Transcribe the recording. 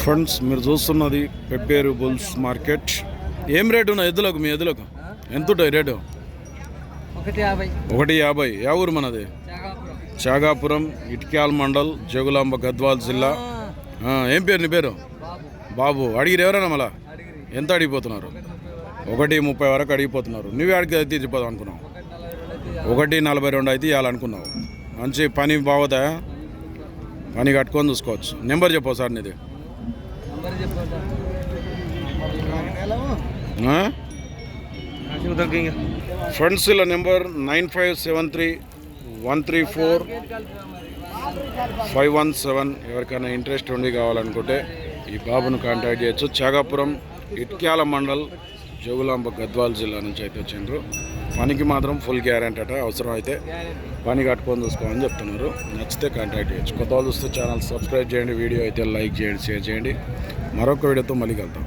Friends మీరు చూస్తున్నది Pebbair bulls market ఏం రేటు ఉన్నాయి ఎద్దులకు మీ ఎద్దులకు? ఎంత ఉంటాయి రేటు? ఒకటి యాభై. యా ఊరు మనది? చాగాపురం. ఇటిక్యాల మండల్ జగులాంబ గద్వాల్ జిల్లా. ఏం పేరు నీ పేరు? బాబు. అడిగిరు ఎవరైనా మళ్ళా? ఎంత అడిగిపోతున్నారు? ఒకటి ముప్పై వరకు. అడిగిపోతున్నారు. నువ్వే అడిగి అయితే చెప్పదు అనుకున్నావు. ఒకటి నలభై రెండు అయితే ఇవ్వాలనుకున్నావు మంచి పని బాగుతాయా పని కట్టుకొని చూసుకోవచ్చు. నెంబర్ చెప్పు సార్ నీది? ఫ్రెండ్స్ ఇలా number nine five seven three one three four five one seven ఎవరికైనా ఇంట్రెస్ట్ ఉండి కావాలనుకుంటే ఈ బాబును కాంటాక్ట్ చేయొచ్చు. చాగాపురం ఇట్క్యాల మండల్ జోగులాంబ గద్వాల్ జిల్లా నుంచి అయితే వచ్చిండ్రు. పనికి మాత్రం ఫుల్ గ్యారెంటీ అట అవసరం అయితే పని కట్టుకొని చూసుకోమని చెప్తున్నారు. నచ్చితే కాంటాక్ట్ చేయొచ్చు. కొత్త వాళ్ళు చూస్తే ఛానల్ సబ్స్క్రైబ్ చేయండి వీడియో అయితే లైక్ చేయండి షేర్ చేయండి. మరొక వీడియోతో మళ్ళీ కలుద్దాం.